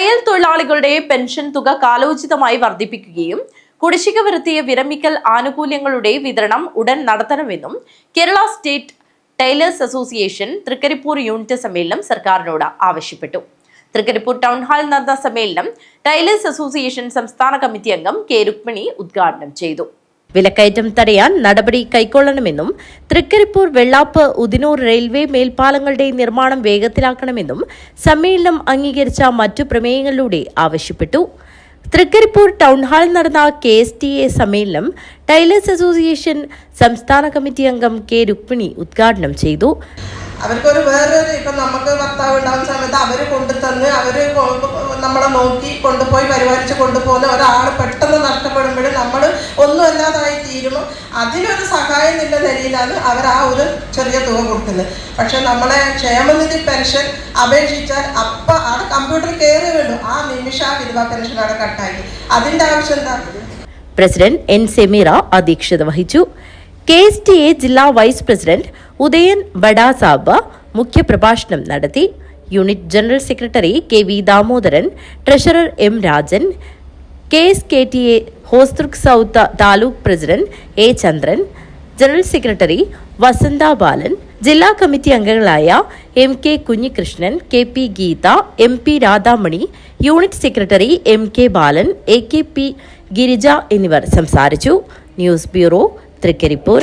തയ്യൽ തൊഴിലാളികളുടെ പെൻഷൻ തുക കാലോചിതമായി വർദ്ധിപ്പിക്കുകയും കുടിശ്ശിക വരുത്തിയ വിരമിക്കൽ ആനുകൂല്യങ്ങളുടെ വിതരണം ഉടൻ നടത്തണമെന്നും Kerala state tailors association Thrikaripur unit സമ്മേളനം സർക്കാരിനോട് ആവശ്യപ്പെട്ടു. തൃക്കരിപ്പൂർ ടൗൺ ഹാളിൽ നടന്ന സമ്മേളനം ടൈലേഴ്സ് അസോസിയേഷൻ സംസ്ഥാന കമ്മിറ്റി അംഗം കെ രുക്മിണി ഉദ്ഘാടനം ചെയ്തു. വിലക്കയറ്റം തടയാൻ നടപടി കൈക്കൊള്ളണമെന്നും തൃക്കരിപ്പൂർ വെള്ളാപ്പ് ഉദിനൂർ റെയിൽവേ മേൽപ്പാലങ്ങളുടെ നിർമ്മാണം വേഗത്തിലാക്കണമെന്നും സമ്മേളനം അംഗീകരിച്ച മറ്റു പ്രമേയങ്ങളിലൂടെ ആവശ്യപ്പെട്ടു. തൃക്കരിപ്പൂർ ടൗൺ ഹാളിൽ നടന്ന കെ എസ് ടി എ സമ്മേളനം ടൈലേഴ്സ് അസോസിയേഷൻ സംസ്ഥാന കമ്മിറ്റി അംഗം കെ രുക്മിണി ഉദ്ഘാടനം ചെയ്തു. അവർക്കൊരു വേറൊരു ഇപ്പം നമുക്ക് ഭർത്താവ് ഉണ്ടാകുന്ന സമയത്ത് അവർ കൊണ്ടുതന്ന് അവർ നമ്മളെ നോക്കി കൊണ്ടുപോയി പരിപാലിച്ച് കൊണ്ടുപോകുന്ന ഒരാൾ പെട്ടെന്ന് നഷ്ടപ്പെടുമ്പോഴും നമ്മൾ ഒന്നും അതിനൊരു സഹായം എന്നുള്ള നിലയിലാണ് അവർ ആ ഒരു ചെറിയ തുക കൊടുക്കുന്നത്. പക്ഷെ നമ്മളെ ക്ഷേമനിധി പെൻഷൻ അപേക്ഷിച്ചാൽ അപ്പം അവിടെ കമ്പ്യൂട്ടർ കയറി വേണ്ടു ആ നിമിഷം ആ വിധവാ പെൻഷൻ അവിടെ കട്ടാക്കി. അതിന്റെ ആവശ്യം എന്താ? പ്രസിഡന്റ് എൻ സെമീറ അധ്യക്ഷത വഹിച്ചു. കെ എസ് ടി എ ജില്ലാ വൈസ് പ്രസിഡന്റ് ഉദയൻ ബഡാസാബ മുഖ്യപ്രഭാഷണം നടത്തി. Unit general secretary K V Damodaran treasurer M Rajan K S K T A Hosdurg south taluk president A Chandran general secretary Vasantha Balan ജില്ലാ committee അംഗങ്ങളായ M K Kunhikrishnan K P Geetha M P Radhamani unit secretary M K Balan A K P Girija എന്നിവർ സംസാരിച്ചു. News bureau Thrikaripur.